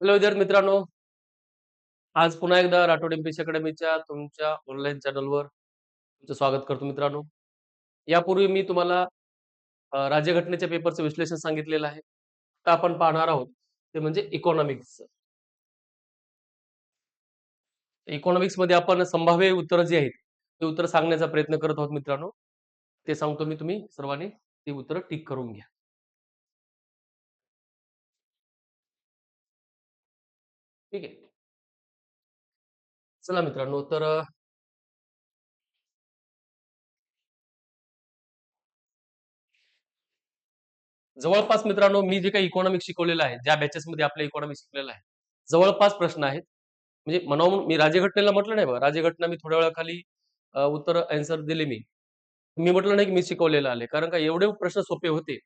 Hello विद्यार्थी मित्रांनो. आज पुन्हा एकदा राठोड एमपीसी अकॅडमीच्या तुमच्या ऑनलाईन चॅनलवर तुमचं स्वागत करतो मित्रांनो. यापूर्वी मी तुम्हाला राज्यघटनेच्या पेपरचं विश्लेषण सांगितलेलं आहे. आता आपण पाहणार आहोत ते म्हणजे इकॉनॉमिक्स इकॉनॉमिक्समध्ये आपण संभाव्य उत्तरं जी आहेत ते उत्तर सांगण्याचा प्रयत्न करत आहोत मित्रांनो. ते सांगतो मी तुम्ही सर्वांनी ती उत्तरं टिक करून घ्या. ठीक आहे. चला मित्रांनो तर जवळपास मित्रांनो मी जे काही इकॉनॉमिक्स शिकवलेलं आहे ज्या बॅचेस मध्ये आपल्या इकॉनॉमिक्स शिकलेलं आहे जवळपास प्रश्न आहेत. म्हणजे म्हणावून मी राज्यघटनेला म्हटलं नाही बघा राज्यघटना मी थोड्या वेळाखाली उत्तर अन्सर दिले मी. मी म्हटलं नाही की मी शिकवलेलं आले कारण का एवढे प्रश्न सोपे होते.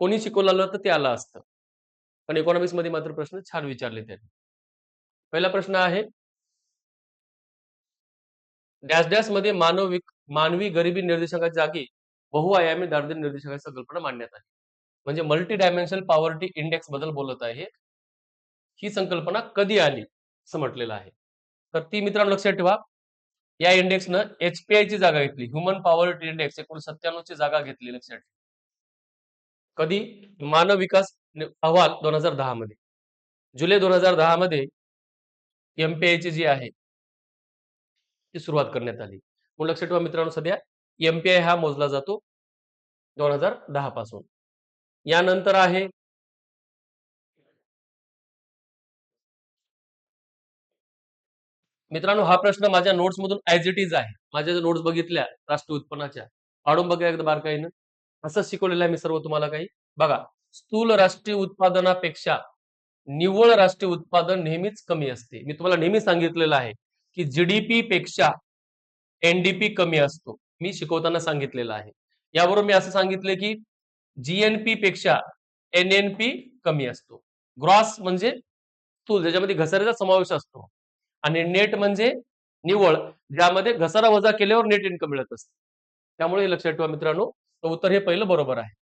कोणी शिकवलं आलं तर ते आलं असतं. पण इकॉनॉमिक्समध्ये मात्र प्रश्न छान विचारले त्यांनी. पहिला प्रश्न आहे. डॅश डॅशमध्ये मानव मानवी गरिबी निर्देशकाच्या जागी बहुआयामी दारिद्र्य निर्देशकाची संकल्पना मांडण्यात आली. म्हणजे मल्टी डायमेन्शनल पॉवर्टी इंडेक्सबद्दल बोलत आहे. ही संकल्पना कधी आली? असं म्हटलेलं आहे. तर ती मित्रांनो लक्षात ठेवा. या इंडेक्सनं एचपीआय ची जागा घेतली. ह्युमन पॉवर्टी इंडेक्स एकोणीशे सत्त्याण्णव ची जागा घेतली लक्षात ठेवा. कधी? मानव विकास अहवाल दोन हजार दहा मध्ये जुलै दोन हजार दहा मध्ये एमपीआय ची जी आहे ती सुरुवात करण्यात आली. म्हणून लक्षात ठेवा मित्रांनो सध्या एमपीआय हा मोजला जातो दोन हजार दहा पासून. यानंतर आहे मित्रांनो हा प्रश्न माझ्या नोट्स मधून ऍज इट इज आहे. माझ्या ज्या नोट्स बघितल्या राष्ट्रीय उत्पन्नाच्या काढून बघा एकदा बारकाईनं. असं शिकवलेलं आहे मी सर्व तुम्हाला काही. बघा स्थूल राष्ट्रीय उत्पादनापेक्षा निव्वळ राष्ट्रीय उत्पादन नेहमीच कमी असते. मी तुम्हाला नेहमी सांगितलेलं आहे की जीडीपी पेक्षा एनडीपी कमी असतो. मी शिकवताना सांगितलेलं आहे. यावरून मी असं सांगितले की जीएनपी पेक्षा एनएनपी कमी असतो. ग्रॉस म्हणजे तूल ज्याच्यामध्ये घसाऱ्याचा समावेश असतो. आणि नेट म्हणजे निव्वळ ज्यामध्ये घसारा वजा केल्यावर नेट इन्कम मिळत असते. त्यामुळे लक्षात ठेवा मित्रांनो. उत्तर हे पहिलं बरोबर आहे.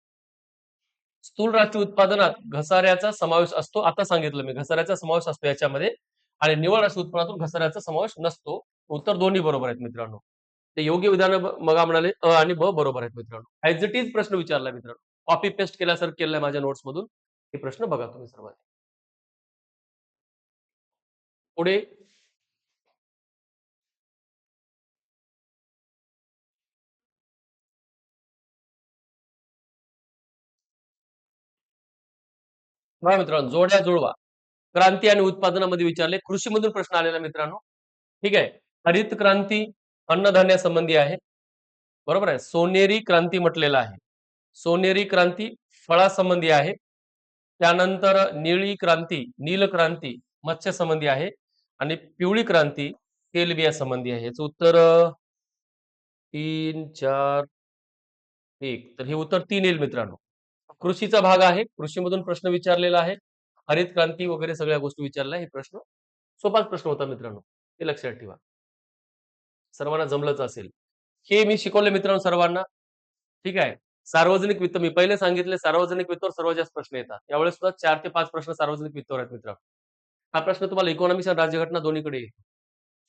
स्थूल राष्ट्रीय उत्पादनात घसाऱ्याचा समावेश असतो. आता सांगितलं मी घसाऱ्याचा समावेश असतो याच्यामध्ये आणि निव्वळ राष्ट्रीय उत्पन्नातून घसाऱ्याचा समावेश नसतो. उत्तर दोन्ही बरोबर आहेत मित्रांनो. ते योग्य विधान मगा म्हणाले अ आणि ब बरोबर आहेत मित्रांनो. ऍज इट इज प्रश्न विचारला मित्रांनो. कॉपी पेस्ट केल्यासारखं केलंय माझ्या नोट्स मधून. हे प्रश्न बघा तुम्ही सर्वांनी. पुढे बघा मित्रांनो जोड्या जुळवा. क्रांती आणि उत्पादनामध्ये विचारले. कृषीमधून प्रश्न आलेला मित्रांनो. ठीक आहे. हरित क्रांती अन्नधान्या संबंधी आहे. बरोबर आहे. सोनेरी क्रांती म्हटलेलं आहे. सोनेरी क्रांती फळासंबंधी आहे. त्यानंतर निळी क्रांती नील क्रांती मत्स्य संबंधी आहे. आणि पिवळी क्रांती तेलबिया संबंधी आहे. याचं उत्तर तीन चार एक. तर हे उत्तर तीन येईल मित्रांनो. कृषीचा भाग आहे. कृषीमधून प्रश्न विचारलेला आहे. हरित क्रांती वगैरे सगळ्या गोष्टी विचारल्या. हे प्रश्न सोपाच प्रश्न होता मित्रांनो. हे लक्षात ठेवा. सर्वांना जमलंच असेल. हे मी शिकवले मित्रांनो सर्वांना. ठीक आहे. सार्वजनिक वित्त मी पहिले सांगितले सार्वजनिक वित्तावर सर्वात जास्त प्रश्न येतात. यावेळेस सुद्धा चार ते पाच प्रश्न सार्वजनिक वित्तावर आहेत मित्रांनो. हा प्रश्न तुम्हाला इकॉनॉमिक्स आणि राज्यघटना दोन्हीकडे येईल.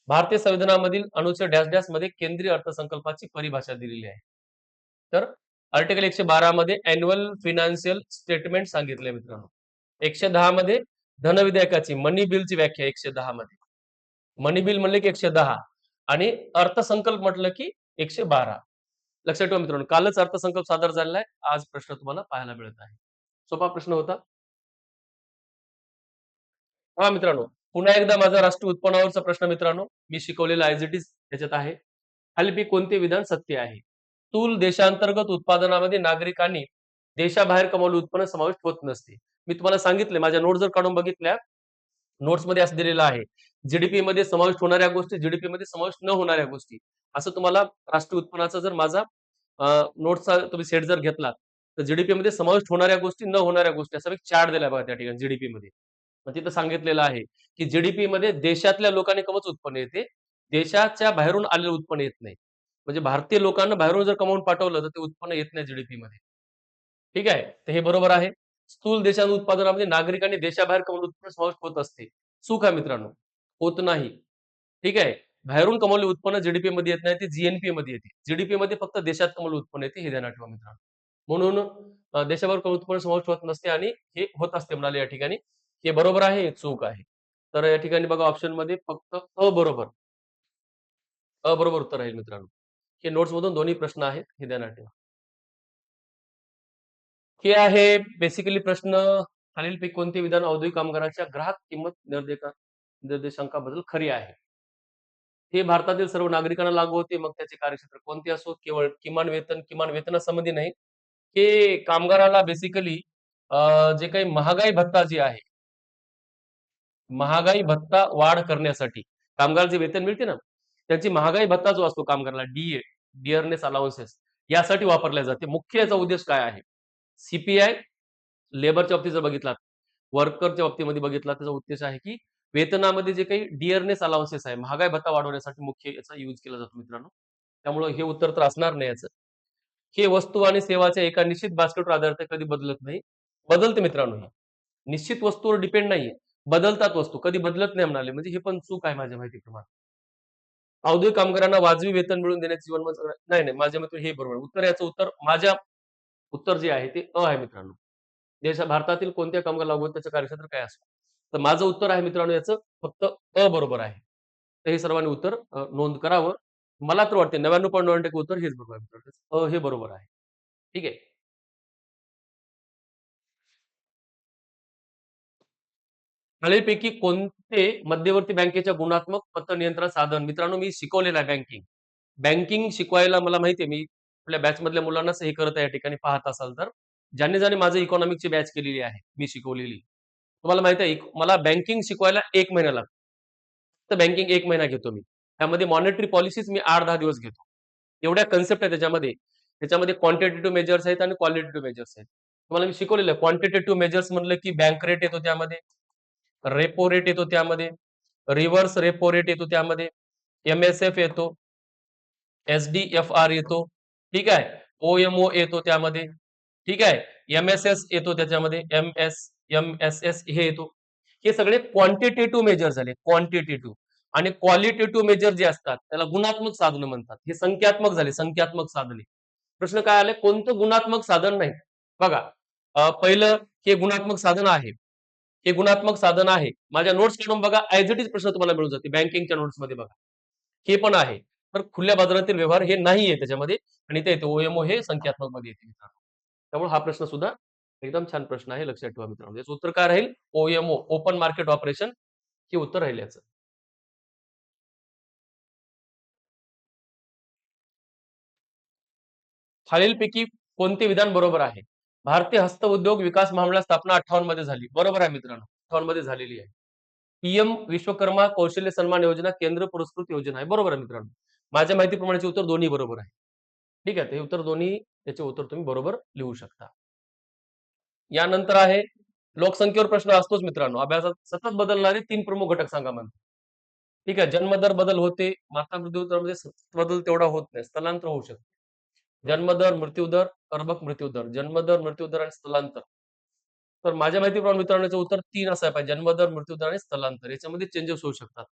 भारतीय संविधानामधील अनुच्छेद डॅश डॅशमध्ये केंद्रीय अर्थसंकल्पाची परिभाषा दिलेली आहे. तर आर्टिकल एकशे बारा मध्ये अॅन्युअल फिनान्शियल स्टेटमेंट सांगितले मित्रांनो. एकशे दहा मध्ये धनविधेयकाची मनी बिलची व्याख्या एकशे दहा मध्ये. मनी बिल म्हणले की एकशे दहा आणि अर्थसंकल्प म्हटलं की एकशे बारा. लक्षात ठेवा मित्रांनो कालच अर्थसंकल्प सादर झालेला आहे. आज प्रश्न तुम्हाला पाहायला मिळत आहे. सोपा प्रश्न होता. हा मित्रांनो पुन्हा एकदा माझा राष्ट्रीय उत्पन्नावरचा प्रश्न मित्रांनो मी शिकवलेला ऍज इट इज त्याच्यात आहे. खालीपैकी कोणते विधान सत्य आहे? स्थूल देशांतर्गत उत्पादनामध्ये नागरिकांनी देशाबाहेर कमावले उत्पन्न समाविष्ट होत नसते. मी तुम्हाला सांगितले माझ्या नोट जर काढून बघितल्या नोट्समध्ये असं दिलेलं आहे जीडीपी मध्ये समाविष्ट होणाऱ्या गोष्टी जीडीपी मध्ये समावेश न होणाऱ्या गोष्टी असं तुम्हाला राष्ट्रीय उत्पन्नाचा जर माझा नोट्सचा तुम्ही सेट जर घेतला तर जीडीपी मध्ये समाविष्ट होणाऱ्या गोष्टी न होणाऱ्या गोष्टी असा एक चार्ट दिला बघा त्या ठिकाणी जीडीपी मध्ये. मग तिथं सांगितलेलं आहे की जीडीपी मध्ये देशातल्या लोकांनी कमच उत्पन्न येते देशाच्या बाहेरून आलेलं उत्पन्न येत नाही. म्हणजे भारतीय लोकांना बाहेरून जर कमावून पाठवलं तर ते उत्पन्न येत नाही जीडीपी मध्ये. ठीक आहे? तर हे बरोबर आहे. स्थूल देशांत उत्पादनामध्ये म्हणजे नागरिकांनी देशाबाहेर कमवलेले उत्पन्न समाविष्ट होत असते. चूक आहे मित्रांनो. होत नाही. ठीक आहे? बाहेरून कमवलेले उत्पन्न जीडीपी मध्ये येत नाही ते जीएनपी मध्ये येते. जीडीपी मध्ये फक्त देशात कमवलेले उत्पन्न येते हे ध्यानात ठेवा मित्रांनो. म्हणून अं, देशाबाहेर उत्पन्न समाविष्ट होत नसते आणि हे होत असते म्हणाले या ठिकाणी. हे बरोबर आहे हे चूक आहे. तर या ठिकाणी बघा ऑप्शनमध्ये फक्त हो बरोबर. अ बरोबर उत्तर राहील मित्रांनो. हे नोट्स मधून दोन्ही प्रश्न आहेत हे ध्यानात ठेवा. हे आहे बेसिकली प्रश्न खालीलपैकी कोणते विधान औद्योगिक कामगारांच्या ग्राहक किंमत निर्देशा निर्देशांकाबद्दल खरी आहे? हे भारतातील सर्व नागरिकांना लागू होते मग त्याचे कार्यक्षेत्र कोणते असो केवळ किमान वेतन किमान वेतनासंबंधी नाही. हे कामगाराला बेसिकली जे काही महागाई भत्ता जे आहे महागाई भत्ता वाढ करण्यासाठी कामगार जे वेतन मिळते ना त्याची महागाई भत्ता जो असतो कामगाराला डीए डिअरनेस अलाउन्सेस यासाठी वापरल्या जाते. मुख्य याचा उद्देश काय आहे? सीपीआय लेबरच्या बाबतीत जर बघितलात वर्करच्या बाबतीमध्ये बघितला त्याचा उद्देश आहे की वेतनामध्ये जे काही डिअरनेस अलाउन्सेस आहे महागाई भत्ता वाढवण्यासाठी मुख्य याचा यूज केला जातो मित्रांनो. त्यामुळे हे उत्तर तर असणार नाही याचं. हे वस्तू आणि सेवाच्या एका निश्चित बास्केटवर आधारित कधी बदलत नाही. बदलते मित्रांनो हे. निश्चित वस्तूवर डिपेंड नाहीये. बदलतात वस्तू कधी बदलत नाही म्हणाले. म्हणजे हे पण चूक आहे माझ्या माहिती प्रमाणे औद्योगिक कामगारांना वाजवी वेतन मिळवून देण्याची जीवन म्हणजे नाही नाही माझ्या मते हे बरोबर. उत्तर याचं उत्तर माझ्या उत्तर जे आहे ते अ आहे मित्रांनो. देशा भारतातील कोणत्या कामगार लागू त्याचं कार्यक्षेत्र काय असतं? तर माझं उत्तर आहे मित्रांनो याचं फक्त अ बरोबर आहे. तर हे सर्वांनी उत्तर नोंद करावं. मला तर वाटते नव्याण्णव पॉईंट नव्याण्णव टक्के उत्तर हेच बरोबर आहे मित्रांनो. अ हे बरोबर आहे. ठीक आहे? खालीलपैकी कोणते मध्यवर्ती बँकेच्या गुणात्मक पतनियंत्रण नियंत्रण साधन? मित्रांनो मी शिकवलेलं आहे बँकिंग बँकिंग शिकवायला मला माहिती आहे मी आपल्या बॅच मधल्या मुलांनाच हे करत आहे या ठिकाणी पाहत असाल तर. ज्यांनी ज्याने माझं इकॉनॉमिकची बॅच केलेली आहे मी शिकवलेली. तुम्हाला माहिती आहे मला बँकिंग शिकवायला एक महिना लागतो. तर बँकिंग एक महिना घेतो मी. त्यामध्ये मॉनिटरी पॉलिसीज मी आठ दहा दिवस घेतो. एवढ्या कन्सेप्ट आहे त्याच्यामध्ये. त्याच्यामध्ये क्वांटिटेटिव्ह मेजर्स आहेत आणि क्वालिटेटिव्ह मेजर्स आहेत. तुम्हाला मी शिकवलेलं आहे क्वांटिटेटिव्ह मेजर्स म्हणलं की बँक रेट येतो त्यामध्ये. रेपो रेट येतो त्यामध्ये. रिव्हर्स रेपो रेट येतो त्यामध्ये. एम एस एफ येतो. एस डी एफ आर येतो. ठीक आहे? ओएमओ येतो त्यामध्ये. ठीक आहे? एम एस एस येतो त्याच्यामध्ये. M S M S S हे येतो. हे सगळे क्वांटिटेटिव्ह मेजर झाले. क्वांटिटेटिव्ह आणि क्वालिटेटिव्ह मेजर जे असतात त्याला गुणात्मक साधनं म्हणतात. हे संख्यात्मक झाले. संख्यात्मक साधने. प्रश्न काय आले? कोणतं गुणात्मक साधन नाही? बघा पहिलं हे गुणात्मक साधन आहे. हे गुणात्मक साधन आहे. माझ्या नोट्स काढून बघा. ऍज इट इज प्रश्न तुम्हाला मिळून जाते बँकिंगच्या नोट्समध्ये बघा. हे पण आहे. तर खुल्या बाजारातील व्यवहार हे नाहीये त्याच्यामध्ये. आणि ते येते ओएमओ हे संख्यात्मकमध्ये येते. मित्रांनो त्यामुळे हा प्रश्न सुद्धा एकदम छान प्रश्न आहे. लक्षात ठेवा मित्रांनो. याचं उत्तर काय राहील? ओएमओ ओपन मार्केट ऑपरेशन हे उत्तर राहील याचं. खालीलपैकी कोणते विधान बरोबर आहे? भारतीय हस्तउद्योग विकास महामंडळ स्थापना अठ्ठावन्नमध्ये झाली. बरोबर आहे मित्रांनो. अठ्ठावन्नमध्ये झालेली आहे. पीएम विश्वकर्मा कौशल्य सन्मान योजना केंद्र पुरस्कृत योजना आहे. बरोबर आहे मित्रांनो. माझ्या माहितीप्रमाणेचे उत्तर दोन्ही बरोबर आहे. ठीक आहे ते उत्तर दोन्ही त्याचे उत्तर तुम्ही बरोबर लिहू शकता. यानंतर आहे लोकसंख्येवर प्रश्न असतोच मित्रांनो. अभ्यासात सतत बदलणारे तीन प्रमुख घटक सांगा म्हणतो ठीक आहे जन्मदर बदल होते माता मृत्यूदरामध्ये बदल तेवढा होत नाही स्थलांतर होऊ शकते. जन्मदर मृत्यूदर अर्भक मृत्यूदर जन्मदर मृत्यूदर आणि स्थलांतर. तर माझ्या माहितीप्रमाणे मित्रांनो याचं उत्तर तीन असायला पाहिजे. जन्मदर मृत्यूदर आणि स्थलांतर. याच्यामध्ये चेंजेस होऊ शकतात.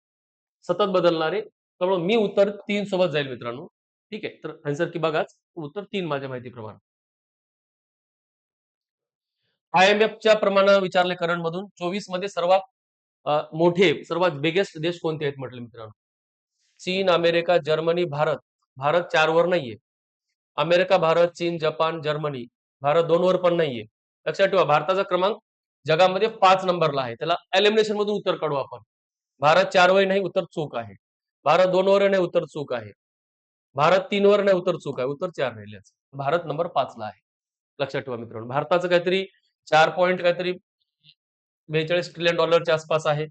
सतत बदलणारे. त्यामुळे मी उत्तर तीन सोबत जाईल मित्रांनो. ठीक आहे? तर आन्सर की बघाच. उत्तर तीन माझ्या माहितीप्रमाणे. आयएमएफच्या प्रमाणे विचारले करण मधून चोवीसमध्ये सर्वात मोठे सर्वात बिगेस्ट देश कोणते आहेत म्हटले मित्रांनो? चीन अमेरिका जर्मनी भारत. भारत चार वर नाहीये. अमेरिका भारत चीन जपान जर्मनी भारत दोनवर पण नाहीये. लक्षात ठेवा भारताचा क्रमांक जगामध्ये पाच नंबरला आहे. त्याला एलिमिनेशन मधून उत्तर काढू आपण. भारत चार वर नाही उत्तर चूक आहे. भारत दोनवर नाही उत्तर चूक आहे. भारत तीनवर नाही उत्तर चूक आहे. उत्तर चार राहिले भारत नंबर पाचला आहे. लक्षात ठेवा मित्रांनो. भारताचं काहीतरी चार पॉईंट काहीतरी बेचाळीस ट्रिलियन डॉलरच्या आसपास आहे.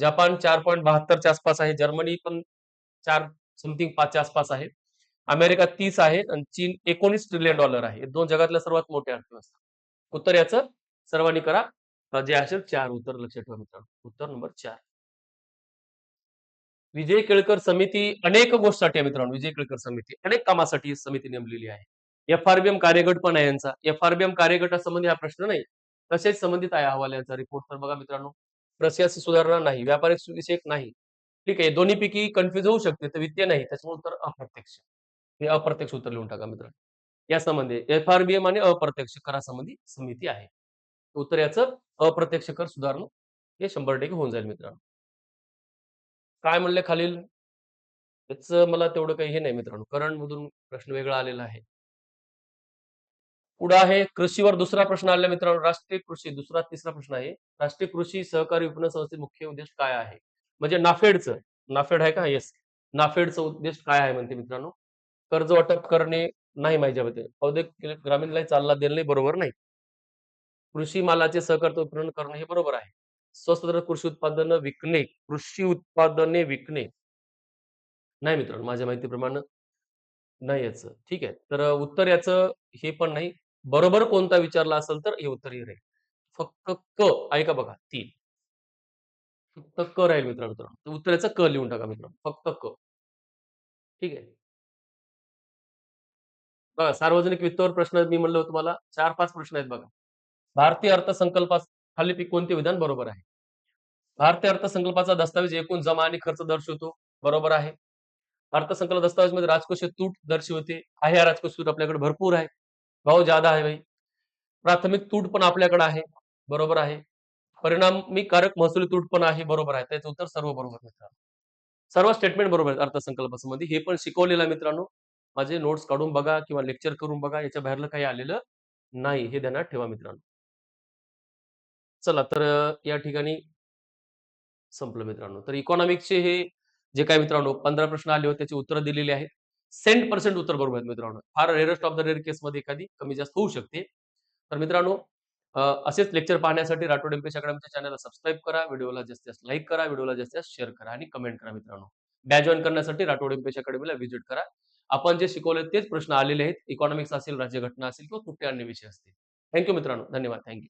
जपान चार पॉईंट बहात्तरच्या आसपास आहे. जर्मनी पण चार समथिंग पाचच्या आसपास आहे. अमेरिका तीस आहे आणि चीन एकोणीस ट्रिलियन डॉलर आहे. दोन जगातल्या सर्वात मोठ्या अर्थव्यवस्था. उत्तर याचं? सर्वांनी करा. जे असेल चार उत्तर लक्षात ठेवा मित्रांनो. उत्तर नंबर चार. विजय केळकर समिती अनेक गोष्टीसाठी आहे मित्रांनो. विजय केळकर समिती अनेक कामासाठी समिती नेमलेली आहे. एफ आर बी एम कार्यगट पण आहे यांचा. एफ आर बी एम कार्यगटासंबंधी हा प्रश्न नाही. तसेच संबंधित आहे अहवाल यांचा. रिपोर्ट तर बघा मित्रांनो. प्रशासकीय सुधारणा नाही. व्यापारिक विषयक नाही. ठीक आहे. दोन्हीपैकी कन्फ्युज होऊ शकते. तर वित्तीय नाही. त्याच्यामुळे उत्तर अप्रत्यक्ष. हे अप्रत्यक्ष उत्तर लिहून टाका मित्रांनो. या संबंधी एफ आर बी एम आणि अप्रत्यक्ष करासंबंधी समिती आहे. उत्तर याचं अप्रत्यक्ष कर सुधारणं हे शंभर टक्के होऊन जाईल मित्रांनो. काय म्हणले खालील? त्याचं मला तेवढं काही हे नाही मित्रांनो. करंट मधून प्रश्न वेगळा आलेला आहे. पुढे आहे कृषीवर दुसरा प्रश्न आलेला मित्रांनो. राष्ट्रीय कृषी दुसरा तिसरा प्रश्न आहे. राष्ट्रीय कृषी सहकारी विपणन संस्थेचे मुख्य उद्देश काय आहे? म्हणजे नाफेडचं. नाफेड आहे का? येस नाफेडचा उद्देश काय आहे म्हणते मित्रांनो? कर्ज वाटप करणे नाही माझ्यामध्ये औद्योगिक ग्रामीणला चालना देणे बरोबर नाही. कृषी मालाचे सहकार उत्पन्न करणे हे बरोबर आहे. स्वस्त कृषी उत्पादनं विकणे कृषी उत्पादने विकणे. नाही मित्रांनो माझ्या माहितीप्रमाणे नाही याचं. ठीक आहे. तर उत्तर याचं हे पण नाही. बरोबर कोणता विचारला असेल तर हे उत्तर हे राहील. फक्त क ऐका बघा तीन. फक्त क राहील मित्रांनो उत्तर याचं क लिहून टाका मित्रांनो. फक्त क. ठीक आहे? बघा सार्वजनिक वित्तावर प्रश्न मी म्हणलो तुम्हाला चार पाच प्रश्न आहेत बघा. भारतीय अर्थसंकल्पास खालीपैकी कोणते विधान बरोबर आहे? भारतीय अर्थसंकल्पाचा दस्तावेज एकूण जमा आणि खर्च दर्शवतो बरोबर आहे. अर्थसंकल्प दस्तावेजमध्ये राजकोषीय तूट दर्शवते आहे हा राजकोषीय तूट आपल्याकडे भरपूर आहे. भाव जादा आहे भाई. प्राथमिक तूट पण आपल्याकडे आहे बरोबर आहे. परिणामी कारक महसुली तूट पण आहे बरोबर आहे. त्याचं उत्तर सर्व बरोबर मित्रांनो सर्व स्टेटमेंट बरोबर आहेत अर्थसंकल्पासंबंधी. हे पण शिकवलेलं मित्रांनो. माझे नोट्स काढून बघा किंवा लेक्चर करून बघा याच्या बाहेरलं काही आलेलं नाही हे ध्यानात ठेवा मित्रांनो. चला तर या ठिकाणी संपलं मित्रांनो. तर इकॉनॉमिक्सचे हे जे काय मित्रांनो पंधरा प्रश्न आले होते त्याची उत्तरं दिलेली आहेत. सेंट पर्सेंट उत्तर बरोबर आहेत मित्रांनो. फार रेअरेस्ट ऑफ द रेअर केसमध्ये एखादी कमी जास्त होऊ शकते. तर मित्रांनो असेच लेक्चर पाहण्यासाठी राठोड एमपीएस अकॅडमीच्या चॅनलला सबस्क्राईब करा व्हिडिओला जास्तीत जास्त लाईक करा व्हिडिओला जास्तीत जास्त शेअर करा आणि कमेंट करा मित्रांनो. बॅच जॉईन करण्यासाठी राठोड एमपीएस अकॅडमीला व्हिजिट करा. आपण जे शिकवले तेच प्रश्न आलेले आहेत. इकॉनॉमिक्स असेल राज्यघटना असेल किंवा कुठे अन्य विषय असतील. थँक्यू मित्रांनो. धन्यवाद. थँक्यू